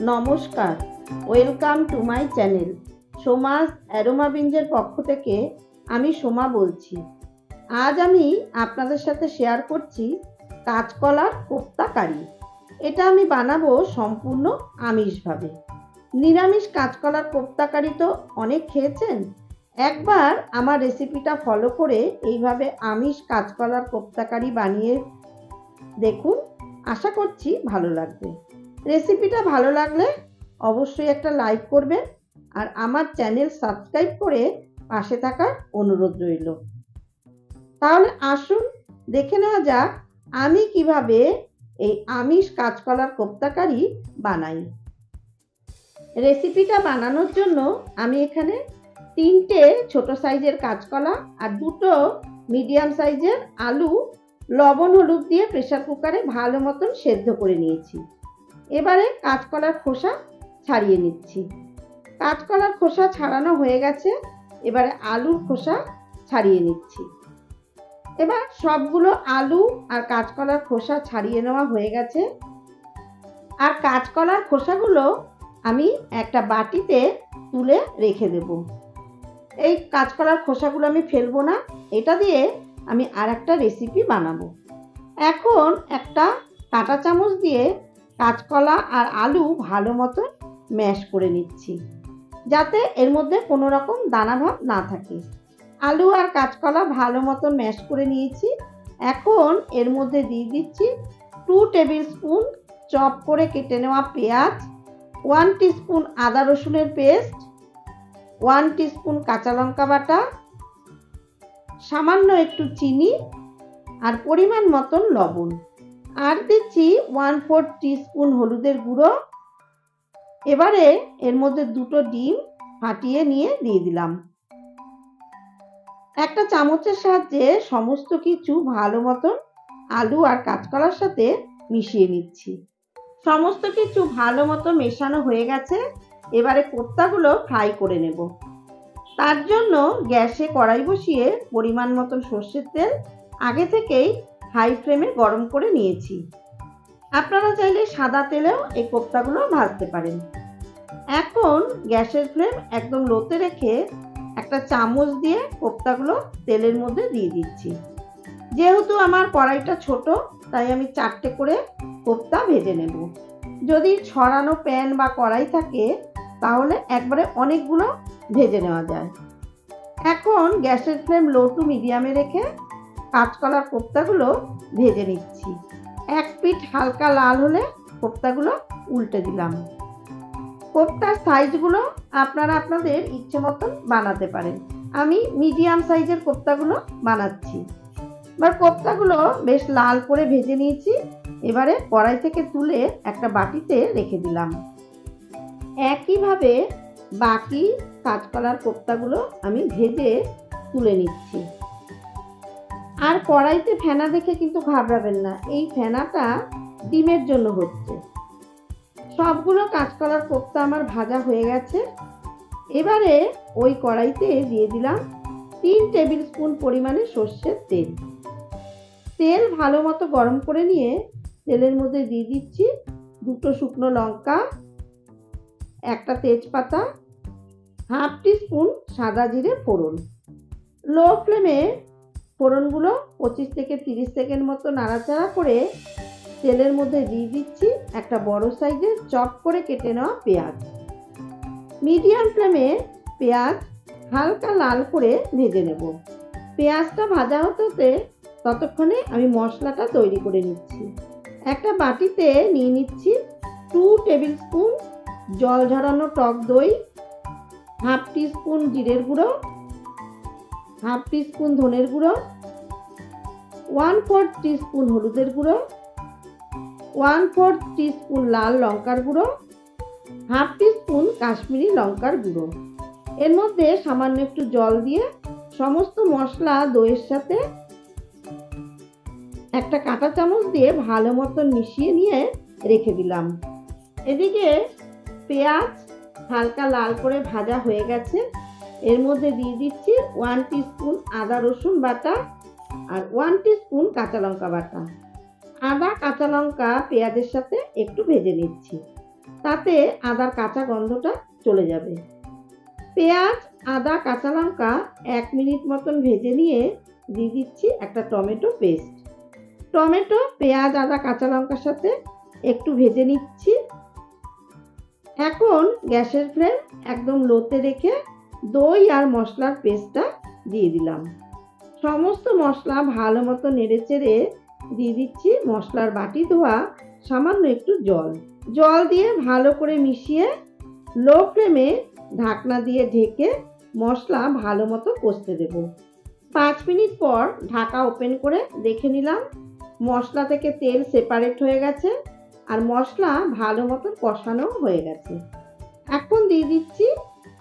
নমস্কার। Welcome to my channel. Soma's aroma বিঞ্জের পক্ষ থেকে আমি সোমা বলছি। আজ আমি আপনাদের সাথে শেয়ার করছি কাঁচকলার কোপ্তা কারি এটা আমি বানাবো সম্পূর্ণ আমিষভাবে। নিরামিষ কাঁচকলার কোপ্তা কারি তো অনেক খেয়েছেন? একবার আমার রেসিপিটা ফলো করে এইভাবে আমিষ কাঁচকলার কোপ্তা কারি বানিয়ে দেখুন। আশা করছি ভালো লাগবে। রেসিপিটা ভালো লাগলে অবশ্যই একটা লাইক করবেন আর আমার চ্যানেল সাবস্ক্রাইব করে পাশে থাকার অনুরোধ রইল। তাহলে আসুন, দেখে নেওয়া যাক আমি কীভাবে এই আমিষ কাঁচকলার কোপ্তাকারি বানাই। রেসিপিটা বানানোর জন্য আমি এখানে তিনটে ছোট সাইজের কাঁচকলা আর দুটো মিডিয়াম সাইজের আলু, লবণ, হলুদ দিয়ে প্রেসার কুকারে ভালো মতন সেদ্ধ করে নিয়েছি। এবারে কাঁচকলার খোসা ছাড়িয়ে নিচ্ছি। কাঁচকলার খোসা ছাড়ানো হয়ে গেছে, এবারে আলুর খোসা ছাড়িয়ে নিচ্ছি। এবার সবগুলো আলু আর কাঁচকলার খোসা ছাড়িয়ে নেওয়া হয়ে গেছে। আর কাঁচকলার খোসাগুলো আমি একটা বাটিতে তুলে রেখে দেব। এই কাঁচকলার খোসাগুলো আমি ফেলব না, এটা দিয়ে আমি আর একটা রেসিপি বানাবো। এখন একটা কাঁটা চামচ দিয়ে কাঁচকলা আর আলু ভালো মতো ম্যাশ করে নিচ্ছি, যাতে এর মধ্যে কোনো রকম দানাভাব না থাকে। আলু আর কাঁচকলা ভালো মতো ম্যাশ করে নিয়েছি। এখন এর মধ্যে দিয়ে দিচ্ছি টু টেবিল স্পুন চপ করে কেটে নেওয়া পেঁয়াজ ওয়ান স্পুন আদা রসুনের পেস্ট ওয়ান স্পুন কাঁচা লঙ্কা বাটা, সামান্য একটু চিনি আর পরিমাণ মতন লবণ। আর দিচ্ছি ওয়ান ফোর স্পুন হলুদের গুঁড়ো। এবারে এর মধ্যে দুটো ডিম ফাটিয়ে নিয়ে দিয়ে দিলাম। একটা চামচের সাহায্যে সমস্ত কিছু ভালো মতন আলু আর কাঁচকলার সাথে মিশিয়ে নিচ্ছি। সমস্ত কিছু ভালো মতো মেশানো হয়ে গেছে। এবারে কোপ্তাগুলো ফ্রাই করে নেব। তার জন্য গ্যাসে কড়াই বসিয়ে পরিমাণ মতন সর্ষের তেল আগে থেকেই হাই ফ্লেমে গরম করে নিয়েছি। আপনারা চাইলে সাদা তেলেও এই কোপ্তাগুলো ভাজতে পারেন। এখন গ্যাসের ফ্লেম একদম লোতে রেখে একটা চামচ দিয়ে কোপ্তাগুলো তেলের মধ্যে দিয়ে দিচ্ছি। যেহেতু আমার কড়াইটা ছোট, তাই আমি চারটে করে কোপ্তা ভেজে নেব। যদি ছড়ানো প্যান বা কড়াই থাকে, তাহলে একবারে অনেকগুলো ভেজে নেওয়া যায়। এখন গ্যাসের ফ্লেম লো টু মিডিয়ামে রেখে কাঁচকলার কোপ্তাগুলো ভেজে নিচ্ছি। এক পিঠ হালকা লাল হলে কোপ্তাগুলো উল্টে দিলাম। কোপ্তার সাইজগুলো আপনারা আপনাদের ইচ্ছে মতন বানাতে পারেন। আমি মিডিয়াম সাইজের কোপ্তাগুলো বানাচ্ছি। এবার কোপ্তাগুলো বেশ লাল করে ভেজে নিয়েছি। এবারে কড়াই থেকে তুলে একটা বাটিতে রেখে দিলাম। একইভাবে বাকি কাঁচকলার কোপ্তাগুলো আমি ভেজে তুলে নিচ্ছি। আর কড়াইতে ফেনা দেখে কিন্তু ঘাবড়াবেন না। এই ফেনাটা ডিমের জন্য হচ্ছে। সবগুলো কাঁচকলার কোপ্তা আমার ভাজা হয়ে গেছে। এবারে ওই কড়াইতে দিয়ে দিলাম তিন টেবিল স্পুন পরিমাণে সর্ষের তেল। তেল ভালো মতো গরম করে নিয়ে তেলের মধ্যে দিয়ে দিচ্ছি দুটো শুকনো লঙ্কা, একটা তেজপাতা, হাফ টি স্পুন সাদা জিরে ফোড়ন। লো ফ্লেমে ফোড়নগুলো পঁচিশ থেকে তিরিশ সেকেন্ড মতো নাড়াচাড়া করে তেলের মধ্যে দিয়ে দিচ্ছি একটা বড় সাইজের চপ করে কেটে নেওয়া পেঁয়াজ। মিডিয়াম ফ্লেমে পেঁয়াজ হালকা লাল করে ভেজে নেব। পেঁয়াজটা ভাজা হতে ততক্ষণে আমি মশলাটা তৈরি করে নিচ্ছি। একটা বাটিতে নিয়ে নিচ্ছি টু টেবিল স্পুন জল ঝরানো টক দই, হাফ টি স্পুন জিরের গুঁড়ো হাফ স্পুন ধনের গুঁড়ো ওয়ান ফোর স্পুন হলুদের গুঁড়ো ওয়ান ফোর স্পুন লাল লঙ্কার গুঁড়ো, হাফ স্পুন কাশ্মীরি লঙ্কার গুঁড়ো। এর মধ্যে সামান্য একটু জল দিয়ে সমস্ত মশলা, দইয়ের সাথে একটা কাঁটা চামচ দিয়ে ভালো মতো মিশিয়ে নিয়ে রেখে দিলাম। এদিকে পেঁয়াজ হালকা লাল করে ভাজা হয়ে গেছে। এর মধ্যে দিয়ে দিচ্ছি ওয়ান স্পুন আদা, রসুন বাটা আর ওয়ান স্পুন কাঁচা লঙ্কা বাটা। আদা, কাঁচা লঙ্কা, পেঁয়াজের সাথে একটু ভেজে নিচ্ছি। তাতে আদার কাঁচা গন্ধটা চলে যাবে। পেঁয়াজ, আদা, কাঁচা লঙ্কা এক মিনিট মতন ভেজে নিয়ে দিয়ে দিচ্ছি একটা টমেটো পেস্ট। টমেটো, পেঁয়াজ, আদা, কাঁচা লঙ্কার সাথে একটু ভেজে নিচ্ছি। এখন গ্যাসের ফ্লেম একদম লোতে রেখে দই আর মশলার পেস্টটা দিয়ে দিলাম। সমস্ত মশলা ভালো মতো নেড়ে চেড়ে দিয়ে দিচ্ছি মশলার বাটি ধোয়া, সামান্য একটু জল। জল দিয়ে ভালো করে মিশিয়ে লো ফ্লেমে ঢাকনা দিয়ে ঢেকে মশলা ভালো মতো কষতে দেব। পাঁচ মিনিট পর ঢাকা ওপেন করে দেখে নিলাম মশলা থেকে তেল সেপারেট হয়ে গেছে আর মশলা ভালো মতো কষানো হয়ে গেছে। এখন দিয়ে দিচ্ছি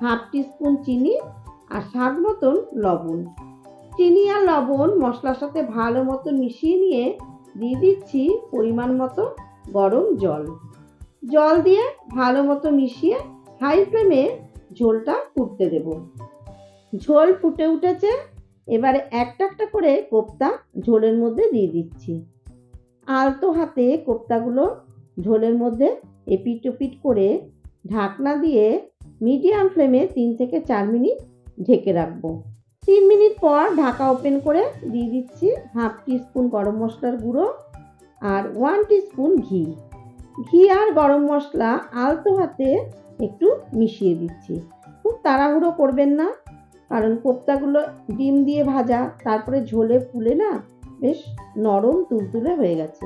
হাফ টিস্পুন চিনি আর স্বাদ মতন লবণ। চিনি আর লবণ মশলার সাথে ভালো মতো মিশিয়ে নিয়ে দিয়ে দিচ্ছি পরিমাণ মতো গরম জল। জল দিয়ে ভালো মতো মিশিয়ে হাই ফ্লেমে ঝোলটা ফুটতে দেব। ঝোল ফুটে উঠেছে, এবারে একটা একটা করে কোপ্তা ঝোলের মধ্যে দিয়ে দিচ্ছি। আলতো হাতে কোপ্তাগুলো ঝোলের মধ্যে এপিট ওপিট করে ঢাকনা দিয়ে মিডিয়াম ফ্লেমে তিন থেকে চার মিনিট ঢেকে রাখব। তিন মিনিট পর ঢাকা ওপেন করে দিয়ে দিচ্ছি হাফ টিস্পুন গরম মশলার গুঁড়ো আর ওয়ান টিস্পুন ঘি। ঘি আর গরম মশলা আলতো হাতে একটু মিশিয়ে দিচ্ছি। খুব তাড়াহুড়ো করবেন না, কারণ কোপ্তাগুলো ডিম দিয়ে ভাজা, তারপরে ঝোলে ফুলে না, বেশ নরম তুলতুলে হয়ে গেছে।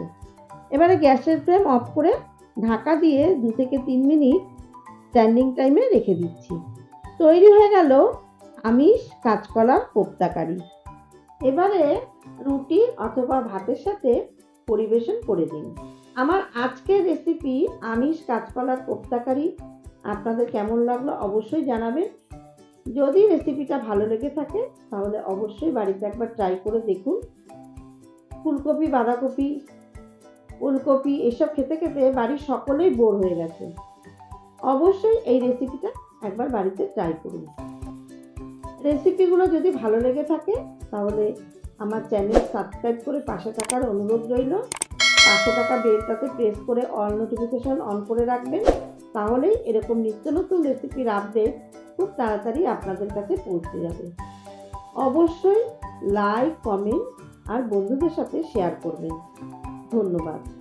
এবারে গ্যাসের ফ্লেম অফ করে ঢাকা দিয়ে দু থেকে তিন মিনিট স্ট্যান্ডিং টাইমে রেখে দিচ্ছি। তৈরি হয়ে গেল আমিষ কাঁচকলার কোপ্তাকারি এবারে রুটি অথবা ভাতের সাথে পরিবেশন করে দিন আমার আজকের রেসিপি আমিষ কাঁচকলার কোপ্তা কারি, আপনাদের কেমন লাগল অবশ্যই জানাবেন। যদি রেসিপিটা ভালো লেগে থাকে, তাহলে অবশ্যই বাড়িতে একবার ট্রাই করে দেখুন। ফুলকপি, বাঁধাকপি, ফুলকপি, এসব খেতে খেতে বাড়ির সকলেই বোর হয়ে গেছে। অবশ্যই এই রেসিপিটা একবার বাড়িতে ট্রাই করুন। রেসিপিগুলো যদি ভালো লেগে থাকে, তাহলে আমার চ্যানেল সাবস্ক্রাইব করে পাশে থাকার অনুরোধ রইল। পাশে থাকা বেলটাতে প্রেস করে অল নোটিফিকেশন অন করে রাখবেন। তাহলেই এরকম নিত্য নতুন রেসিপির আপডেট খুব তাড়াতাড়ি আপনাদের কাছে পৌঁছে যাবে। অবশ্যই লাইক কমেন্ট আর বন্ধুদের সাথে শেয়ার করবেন। ধন্যবাদ।